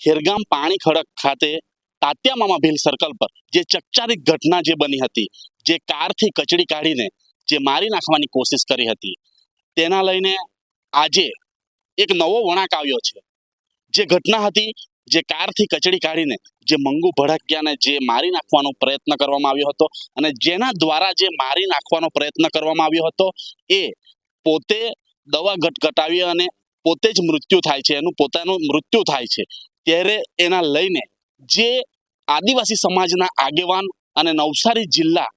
ખેરગામ પાણી ખડક ખાતે તાત્યા મામા ભીલ સર્કલ પર જે ચકચારિત ઘટના જે બની હતી, જે કારથી કચડી કાઢીને જે મારી નાખવાની કોશિશ કરી હતી, તેના લઈને આજે એક નવો વળાંક આવ્યો છે. જે ઘટના હતી, જે કારથી કચડી કાઢીને જે મંગુ ભડકિયાને જે મારી નાખવાનો પ્રયત્ન કરવામાં આવ્યો હતો અને જેના દ્વારા જે મારી નાખવાનો પ્રયત્ન કરવામાં આવ્યો હતો, એ પોતે દવા ગટગટાવી અને પોતે જ મૃત્યુ થાય છે. એનું પોતાનું મૃત્યુ થાય છે. ત્યારે એના લઈને જે આદિવાસી સમાજના આગેવાન અને નવસારી જિલ્લા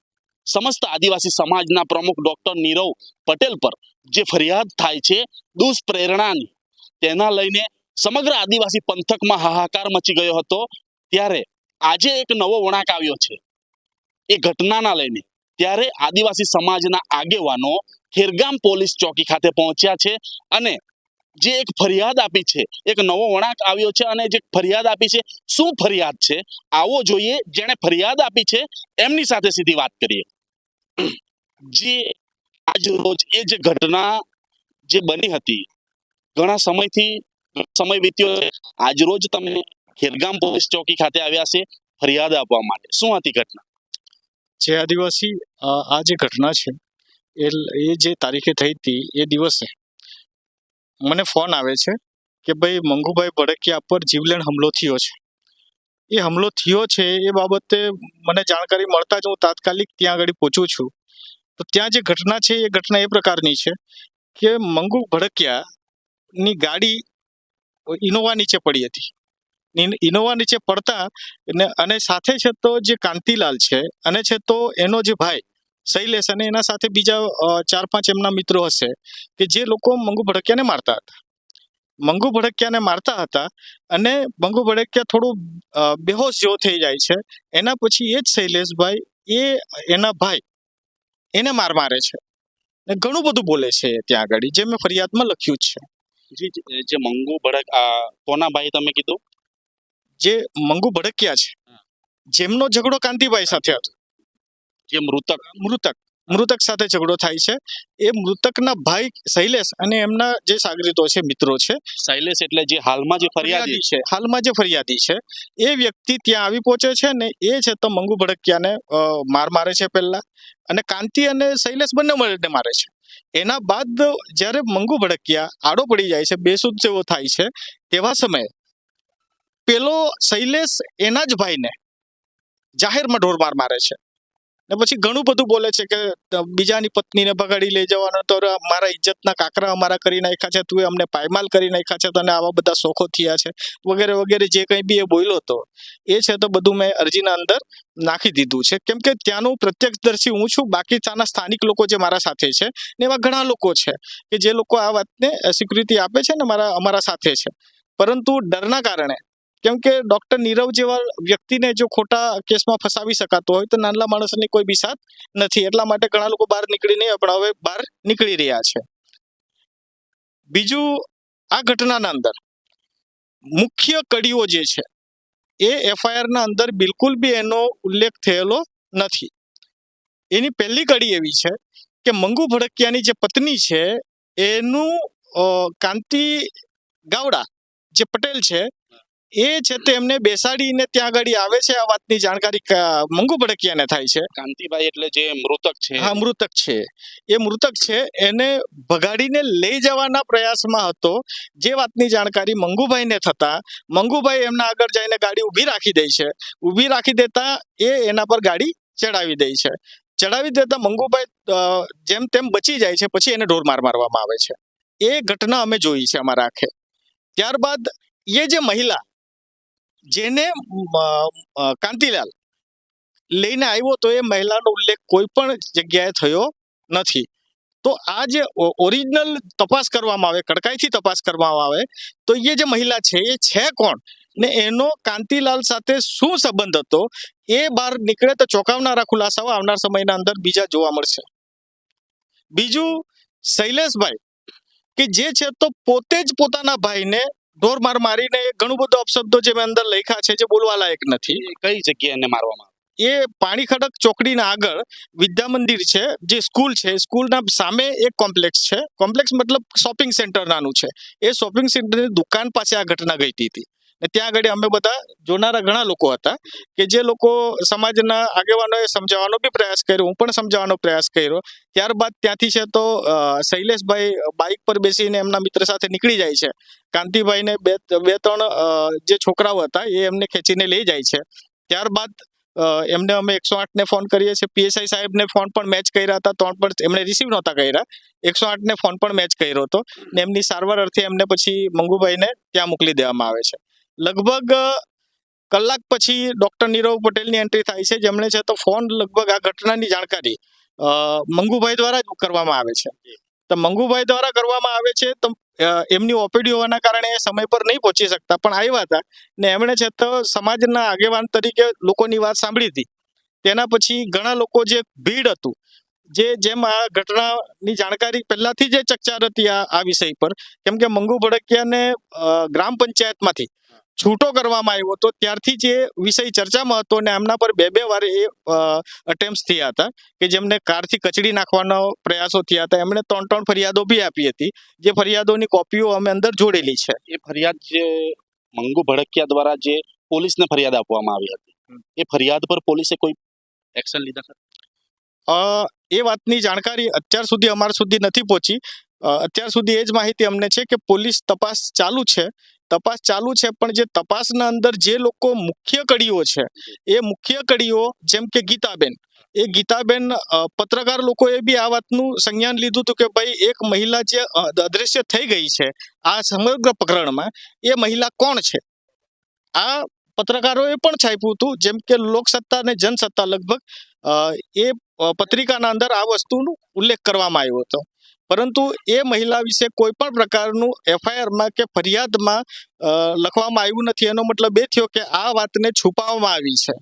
સમસ્ત આદિવાસી સમાજના પ્રમુખ ડોક્ટર નીરવ પટેલ પર જે ફરિયાદ થાય છે, દુષ્પ્રેરણાની, તેના લઈને સમગ્ર આદિવાસી પંથકમાં હાહાકાર મચી ગયો હતો. ત્યારે આજે એક નવો વળાંક આવ્યો છે. એ ઘટનાના લઈને ત્યારે આદિવાસી સમાજના આગેવાનો ખેરગામ પોલીસ ચોકી ખાતે પહોંચ્યા છે અને જે એક ફરિયાદ આપી છે, એક નવો વળાંક આવ્યો છે અને જે ફરિયાદ આપી છે, શું ફરિયાદ છે? આવો જોઈએ, જેણે ફરિયાદ આપી છે, એમની સાથે સીધી વાત કરીએ. જે આજ રોજ એ જે ઘટના જે બની હતી, ઘણા સમયથી સમય વીત્યો છે, આજ રોજ તમે ખેરગામ પોલીસ ચોકી ખાતે આવ્યા છે, ફરિયાદ આપવા માટે. શું હતી ઘટના? જે આદિવાસી આ જે ઘટના છે એ જે તારીખે થઈ હતી, એ દિવસે મને ફોન આવે છે કે ભાઈ, મંગુભાઈ ભડકિયા પર જીવલેણ હુમલો થયો છે. એ હુમલો થયો છે એ બાબતે મને જાણકારી મળતા જ હું તાત્કાલિક ત્યાં આગળ પહોંચું છું. તો ત્યાં જે ઘટના છે, એ ઘટના એ પ્રકારની છે કે મંગુ ભડકિયાની ગાડી ઇનોવા નીચે પડી હતી. ઇન- ઇનોવા નીચે પડતા અને સાથે છે તો જે કાંતિલાલ છે, અને છે તો એનો જે ભાઈ શૈલેષ અને એના સાથે બીજા ચાર પાંચ એમના મિત્રો હશે કે જે લોકો મંગુ ભડકિયાને મારતા હતા. મંગુ ભડકિયાને મારતા હતા અને મંગુ ભડકિયા થોડું બેહોશ જેવો થઈ જાય છે. એના પછી એ જ શૈલેષભાઈ એ એના ભાઈ એને માર મારે છે ને ઘણું બધું બોલે છે ત્યાં આગળ જે મેં ફરિયાદમાં લખ્યું છે. જે મંગુ ભડક કોના ભાઈ તમે કીધું? જે મંગુ ભડકિયા છે જેમનો ઝઘડો કાંતિભાઈ સાથે હતો. જે મૃતક મૃતક મૃતક સાથે ઝઘડો થાય છે. એ મૃતકના ભાઈ શૈલેષ અને એમના જે સાગરીતો છે મિત્રો છે શૈલેષ એટલે જે હાલમાં જે ફરિયાદી છે હાલમાં જે ફરિયાદી છે એ વ્યક્તિ ત્યાં આવી પહોંચે છે ને એ છે તો મંગુ ભડકિયાને માર મારે છે પહેલા અને કાંતિ અને શૈલેષ બંને મળીને મારે છે. એના બાદ જ્યારે મંગુ ભડકિયા આડો પડી જાય છે બેસુદ જેવો થાય છે તેવા સમયે પેલો શૈલેષ એના જ ભાઈને જાહેરમાં ઢોરમાર મારે છે. ને પછી ઘણું બધું બોલે છે કે બીજાની પત્નીને ભગાડી લઈ જવાનો, તો મારા ઇજ્જતના કાકરા અમારા કરી નાખ્યા છે, તું અમને પાયમાલ કરી નાખ્યા છે, તને આવા બધા શોખો થયા છે. વગેરે વગેરે જે કંઈ બી એ બોલ્યો હતો, એ છે તો બધું મેં અરજીના અંદર નાખી દીધું છે. કેમ કે ત્યાંનું પ્રત્યક્ષદર્શી હું છું, બાકી ત્યાંના સ્થાનિક લોકો જે મારા સાથે છે, ને એવા ઘણા લોકો છે, કે જે લોકો આ વાતને સ્વીકૃતિ આપે છે ને મારા, અમારા સાથે છે. પરંતુ ડરના કારણે કેમ કે ડોક્ટર નીરવ જેવા વ્યક્તિને જો ખોટા કેસમાં ફસાવી શકાતો હોય તો નાના માણસની કોઈ બી સાથ નથી. એટલા માટે ઘણા લોકો બહાર નીકળી નહીં, પણ હવે બહાર નીકળી રહ્યા છે. બીજું, આ ઘટનાના અંદર મુખ્ય કડીઓ જે છે, એ એફઆઈઆરના અંદર બિલકુલ બી એનો ઉલ્લેખ થયેલો નથી. એની પહેલી કડી એવી છે કે મંગુ ભડકિયાની જે પત્ની છે, એનું કાંતિ ગાવડા, જે પટેલ છે એ છે તે એમને બેસાડીને ત્યાં આગળ આવે છે આ વાતની જાણકારી મંગુ ભડકિયાને થાય છે. કાંતિભાઈ એટલે જે મૃતક છે. હા મૃતક છે. એ મૃતક છે એને ભગાડીને લઈ જવાના પ્રયાસમાં હતો. જે વાતની જાણકારી મંગુભાઈને થતા મંગુભાઈ એમના આગળ જઈને ગાડી ઊભી રાખી દે છે. ઊભી રાખી દેતા એ એના પર ગાડી ચડાવી દે છે. ચડાવી દેતા મંગુભાઈ જેમ તેમ બચી જાય છે પછી એને ઢોર માર મારવામાં આવે છે. એ ઘટના અમે જોઈ છે અમારા આંખે. ત્યારબાદ એ જે મહિલા જેને કાંતિલાલ લઈને આવ્યો તો એ મહિલાનો ઉલ્લેખ કોઈ પણ જગ્યાએ થયો નથી. તો આ જે ઓરિજિનલ તપાસ કરવામાં આવે, કડકાઈથી તપાસ કરવામાં આવે, તો એ જે મહિલા છે, એ છે કોણ? ને એનો કાંતિલાલ સાથે શું સંબંધ હતો? એ બહાર નીકળે તો ચોંકાવનારા ખુલાસાઓ આવનાર સમયના અંદર બીજા જોવા મળશે. બીજું, શૈલેષભાઈ, કે જે છે તો પોતે જ પોતાના ભાઈને ઢોર માર મારીને ઘણું બધું અપશબ્દો જે મેં અંદર લખ્યા છે જે બોલવા લાયક નથી. કઈ જગ્યાએ એને મારવામાં એ પાણી ખડક ચોકડીના આગળ વિદ્યા મંદિર છે જે સ્કૂલ છે. સ્કૂલના સામે એક કોમ્પ્લેક્સ છે. કોમ્પ્લેક્સ મતલબ શોપિંગ સેન્ટર નાનું છે. એ શોપિંગ સેન્ટરની દુકાન પાસે આ ઘટના ઘટી હતી. ને ત્યાં આગળ અમે બધા જોનારા ઘણા લોકો હતા કે જે લોકો સમાજના આગેવાનોએ સમજાવવાનો બી પ્રયાસ કર્યો હું પણ સમજાવવાનો પ્રયાસ કર્યો. ત્યારબાદ ત્યાંથી છે તો શૈલેષભાઈ બાઇક પર બેસીને એમના મિત્ર સાથે નીકળી જાય છે. કાંતિભાઈને બે બે ત્રણ જે છોકરાઓ હતા એ એમને ખેંચીને લઈ જાય છે. ત્યારબાદ એમને અમે એકસો આઠને ફોન કરીએ છીએ. પીએસઆઈ સાહેબને ફોન પણ મેચ કર્યા હતા. ત્રણ પણ એમણે રિસીવ નહોતા કર્યા. એકસો આઠને ફોન પણ મેચ કર્યો હતો. ને એમની સારવાર અર્થે એમને પછી મંગુભાઈને ત્યાં મોકલી દેવામાં આવે છે. લગભગ કલાક પછી ડોક્ટર નીરવ પટેલની એન્ટ્રી થાય છે. જેમણે છે તો ફોન લગભગ આ ઘટનાની જાણકારી મંગુભાઈ દ્વારા જ કરવામાં આવે છે. તો મંગુભાઈ દ્વારા કરવામાં આવે છે. તો એમની ઓપીડી હોવાના કારણે એ સમય પર નહીં પહોંચી શકતા. પણ આવ્યા હતા ને એમણે છે તો સમાજના આગેવાન તરીકે લોકોની વાત સાંભળી હતી. તેના પછી ઘણા લોકો જે ભીડ હતું, જે, જેમ આ ઘટનાની જાણકારી પહેલાથી જે ચકચાર હતી આ વિષય પર. કેમ કે મંગુ ભડકિયાને ગ્રામ પંચાયતમાંથી છૂટો કરવામાં આવ્યો હતો. ત્યારથી જે વિષય ચર્ચામાં હતો અને એમના પર બે બે વાર એ અટેમ્પ્ટ થયા હતા કે જેમને કારથી કચડી નાખવાનો પ્રયાસો થયા હતા. એમણે ત્રણ ત્રણ ફરિયાદો બી આપી હતી. જે ફરિયાદોની કોપીઓ અમે અંદર જોડેલી છે. એ ફરિયાદ જે મંગુ ભડકિયા દ્વારા જે પોલીસને ફરિયાદ આપવામાં આવી હતી. એ ફરિયાદ પર પોલીસે કોઈ એક્શન લીધા અ, એ વાતની જાણકારી અત્યાર સુધી અમારા સુધી નથી પહોંચી. અત્યાર સુધી એ જ માહિતી અમને છે કે પોલીસ તપાસ ચાલુ છે તપાસ ચાલુ છે, પણ જે તપાસના અંદર જે લોકો મુખ્ય કડીઓ છે, એ મુખ્ય કડીઓ જેમ કે ગીતાબેન, એ ગીતાબેન પત્રકાર લોકોએ બી આ વાતનું સંજ્ઞાન લીધું હતું કે ભાઈ એક મહિલા જે અદ્રશ્ય થઈ ગઈ છે, આ સમગ્ર પ્રકરણમાં, એ મહિલા કોણ છે? આ પત્રકારોએ પણ છાપ્યું હતું, જેમ કે લોકસત્તા અને જનસત્તા લગભગ એ પત્રિકાના અંદર આ વસ્તુનો ઉલ્લેખ કરવામાં આવ્યો હતો. પરંતુ એ મહિલા વિશે કોઈ પણ પ્રકારનું એફઆઈઆરમાં કે ફરિયાદમાં લખવામાં આવ્યું નથી. એનો મતલબ એ થયો કે આ વાતને છુપાવવામાં આવી છે.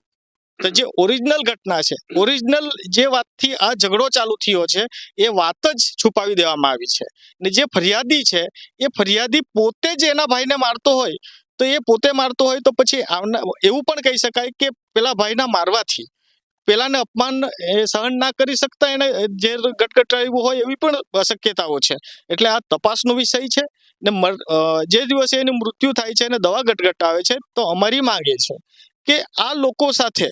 તો જે ઓરિજિનલ ઘટના છે, ઓરિજિનલ જે વાતથી આ ઝઘડો ચાલુ થયો છે, એ વાત જ છુપાવી દેવામાં આવી છે. ને જે ફરિયાદી છે, એ ફરિયાદી પોતે જ એના ભાઈને મારતો હોય, તો એ પોતે મારતો હોય તો પછી એવું પણ કહી શકાય કે પેલા ભાઈના મારવાથી. પેલાને અપમાન એ સહન ના કરી શકતા એને જે ગટગટાવ્યું હોય એવી પણ શક્યતાઓ છે. એટલે આ તપાસનો વિષય છે ને જે દિવસે એનું મૃત્યુ થાય છે અને દવા ગટગટાવે છે તો અમારી માંગે છે કે આ લોકો સાથે,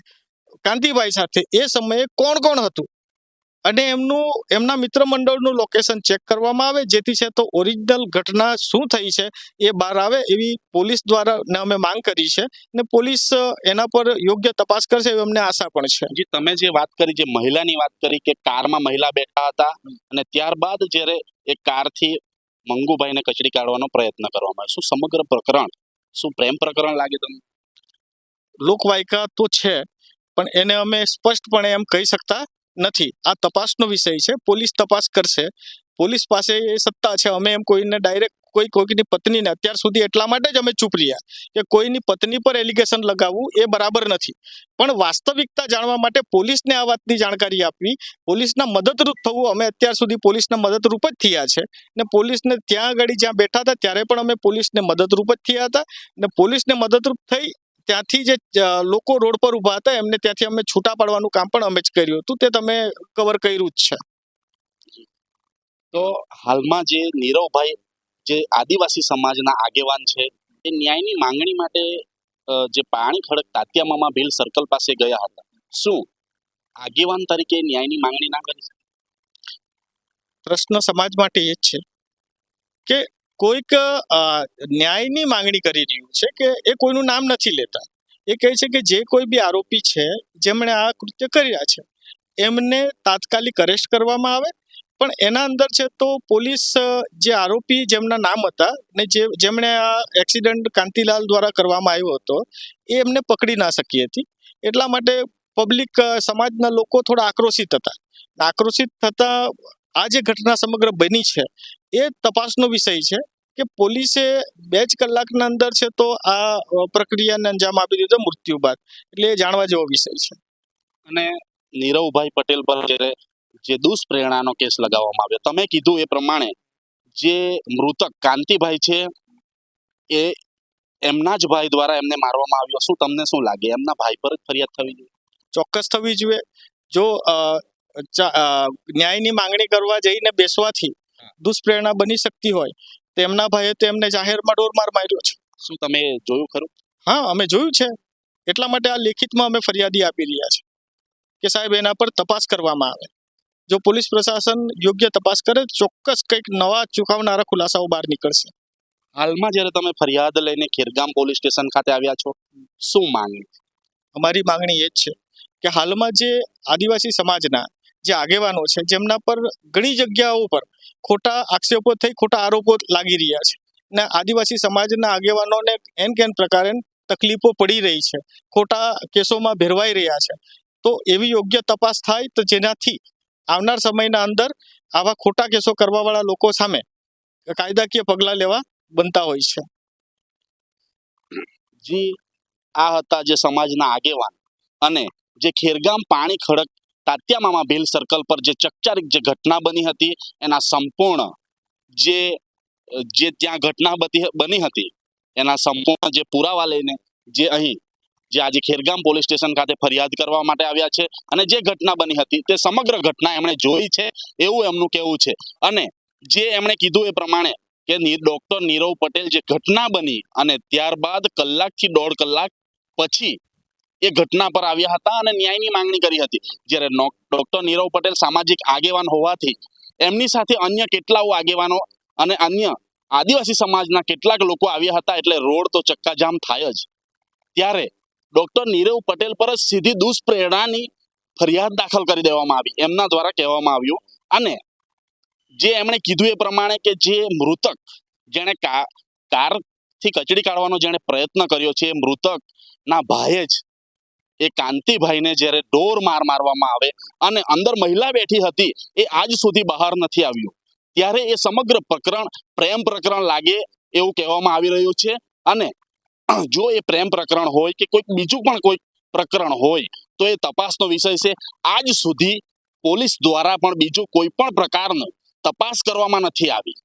કાંતિભાઈ સાથે એ સમયે કોણ કોણ હતું? અને એમનું એમના મિત્ર મંડળનું લોકેશન ચેક કરવામાં આવે જેથી છે તો ઓરિજિનલ ઘટના શું થઈ છે એ બહાર આવે એવી પોલીસ દ્વારા અમે માંગ કરી છે ને પોલીસ એના પર યોગ્ય તપાસ કરશે એવી અમને આશા પણ છે. જી તમે જે વાત કરી જે મહિલાની વાત કરી કે કારમાં મહિલા બેઠા હતા અને ત્યારબાદ જ્યારે એ કારથી મંગુભાઈને કચડી કાઢવાનો પ્રયત્ન કરવામાં આવ્યો. શું સમગ્ર પ્રકરણ શું પ્રેમ પ્રકરણ લાગે તમને? લોકવાયકા તો છે પણ એને અમે સ્પષ્ટપણે એમ કહી શકતા નથી. આ તપાસનો વિષય છે. પોલીસ તપાસ કરશે. પોલીસ પાસે એ સત્તા છે. અમે એમ કોઈને ડાયરેક્ટ કોઈ કોઈની પત્નીને અત્યાર સુધી એટલા માટે જ અમે ચૂપ રહ્યા કે કોઈની પત્ની પર એલિગેશન લગાવવું એ બરાબર નથી. પણ વાસ્તવિકતા જાણવા માટે પોલીસને આ વાતની જાણકારી આપવી, પોલીસના મદદરૂપ થવું, અમે અત્યાર સુધી પોલીસના મદદરૂપ જ થયા છે ને પોલીસને ત્યાં આગળ જ્યાં બેઠા હતા, ત્યારે પણ અમે પોલીસને મદદરૂપ જ થયા હતા ને પોલીસને મદદરૂપ થઈ ત્યાંથી જે લોકો રોડ પર ઊભા હતા એમને ત્યાંથી અમે છૂટા પાડવાનું કામ પણ અમે જ કર્યું હતું. તે તમે કવર કર્યું જ છે. તો હાલમાં જે નીરવભાઈ જે આદિવાસી સમાજના આગેવાન છે એ ન્યાયની માંગણી માટે જે પાણી ખડક તાત્યામામા ભીલ સર્કલ પાસે ગયા હતા. શું આગેવાન તરીકે ન્યાયની માંગણી ના કરી? શકે? પ્રશ્ન સમાજ માટે એ જ છે કે કોઈક ન્યાયની માંગણી કરી રહ્યું છે કે એ કોઈનું નામ નથી લેતા. એ કહે છે કે જે કોઈ બી આરોપી છે, જેમણે આ કૃત્ય કર્યા છે, એમને તાત્કાલિક અરેસ્ટ કરવામાં આવે. પણ એના અંદર છે તો પોલીસ જે આરોપી જેમના નામ હતા ને જે, જેમણે આ એક્સિડન્ટ કાંતિલાલ દ્વારા કરવામાં આવ્યો હતો, એ એમને પકડી ના શકી હતી. એટલા માટે પબ્લિક સમાજના લોકો થોડા આક્રોશિત હતા. આક્રોશિત થતા આ જે ઘટના સમગ્ર બની છે એ તપાસનો વિષય છે કે પોલીસે બે જ કલાકના અંદર છે તો આ પ્રક્રિયાને અંજામ આપી દીધો મૃત્યુ બાદ. એટલે એ જાણવા જેવો વિષય છે. અને નીરવભાઈ પટેલ પર જ્યારે જે દુષ્પ્રેરણાનો કેસ લગાવવામાં આવ્યો તમે કીધું એ પ્રમાણે જે મૃતક કાંતિભાઈ છે એ એમના જ ભાઈ દ્વારા એમને મારવામાં આવ્યો. શું તમને શું લાગે? એમના ભાઈ પર જ ફરિયાદ થવી જોઈએ? ચોક્કસ થવી જોઈએ. જો ન્યાયની માંગણી કરવા જઈને બેસવાથી દુષ્પ્રેરણા બની શકતી હોય. તેમના ભાઈએ તેમને જાહેરમાં ડોરમાર માર્યો છે. શું તમે જોયું ખરું? હા અમે જોયું છે. એટલા માટે આ લેખિતમાં અમે ફરિયાદી આપી રહ્યા છે કે સાહેબ એના પર તપાસ કરવામાં આવે. જો પોલીસ પ્રશાસન યોગ્ય તપાસ કરે ચોક્કસ કંઈક નવા ચુકાવનારા ખુલાસાઓ બહાર નીકળશે. હાલમાં જ્યારે તમે ફરિયાદ લઈને ખેરગામ પોલીસ સ્ટેશન ખાતે આવ્યા છો શું માંગણી? અમારી માંગણી એ જ છે કે હાલમાં જે આદિવાસી સમાજના જે આગેવાનો છે, જેમના પર ઘણી જગ્યાઓ પર ખોટા આક્ષેપો થઈ, ખોટા આરોપો લાગી રહ્યા છે. ને આદિવાસી સમાજના આગેવાનોને એન કેન પ્રકારે તકલીફો પડી રહી છે, ખોટા કેસોમાં ભેરવાઈ રહ્યા છે. તો એવી યોગ્ય તપાસ થાય તો જેનાથી આવનાર સમયના અંદર આવા ખોટા કેસો કરવાવાળા લોકો સામે કાયદાકીય પગલાં લેવા બનતા હોય છે. જી, આ હતા જે સમાજના આગેવાન અને જે ખેરગામ પાણી ખડક તાત્યા મામા ભીલ સર્કલ પર જે ચકચારિક જે ઘટના બની હતી, એના સંપૂર્ણ જે જે ત્યાં ઘટના બની હતી, એના સંપૂર્ણ જે પુરાવા લઈને જે અહીં, જે આજે ખેરગામ પોલીસ સ્ટેશન ખાતે ફરિયાદ કરવા માટે આવ્યા છે અને જે ઘટના બની હતી, તે સમગ્ર ઘટના એમણે જોઈ છે, એવું એમનું કહેવું છે. અને જે એમણે કીધું એ પ્રમાણે કે ડોક્ટર નીરવ પટેલ જે ઘટના બની અને ત્યારબાદ કલાકથી દોઢ કલાક પછી એ ઘટના પર આવ્યા હતા અને ન્યાયની માંગણી કરી હતી. જ્યારે ડોક્ટર નીરવ પટેલ સામાજિક આગેવાન હોવાથી એમની સાથે અન્ય કેટલાઓ આગેવાનો અને અન્ય આદિવાસી સમાજના કેટલાક લોકો આવ્યા હતા એટલે રોડ તો ચક્કાજામ થાય જ. ત્યારે ડોક્ટર નીરવ પટેલ પર જ સીધી દુષ્પ્રેરણાની ફરિયાદ દાખલ કરી દેવામાં આવી. એમના દ્વારા કહેવામાં આવ્યું અને જે એમણે કીધું એ પ્રમાણે કે જે મૃતક જેણે કા, કારથી કચડી કાઢવાનો જેણે પ્રયત્ન કર્યો છે એ મૃતક ના ભાઈએ જ એ કાંતિભાઈને જ્યારે ડોર માર મારવામાં આવે અને અંદર મહિલા બેઠી હતી, એ આજ સુધી બહાર નથી આવ્યું. ત્યારે એ સમગ્ર પ્રકરણ પ્રેમ પ્રકરણ લાગે એવું કહેવામાં આવી રહ્યું છે અને જો એ પ્રેમ પ્રકરણ હોય કે કોઈક બીજું પણ કોઈ પ્રકરણ હોય, તો એ તપાસનો વિષય છે. આજ સુધી પોલીસ દ્વારા પણ બીજું કોઈ પણ પ્રકારનો તપાસ કરવામાં નથી આવી.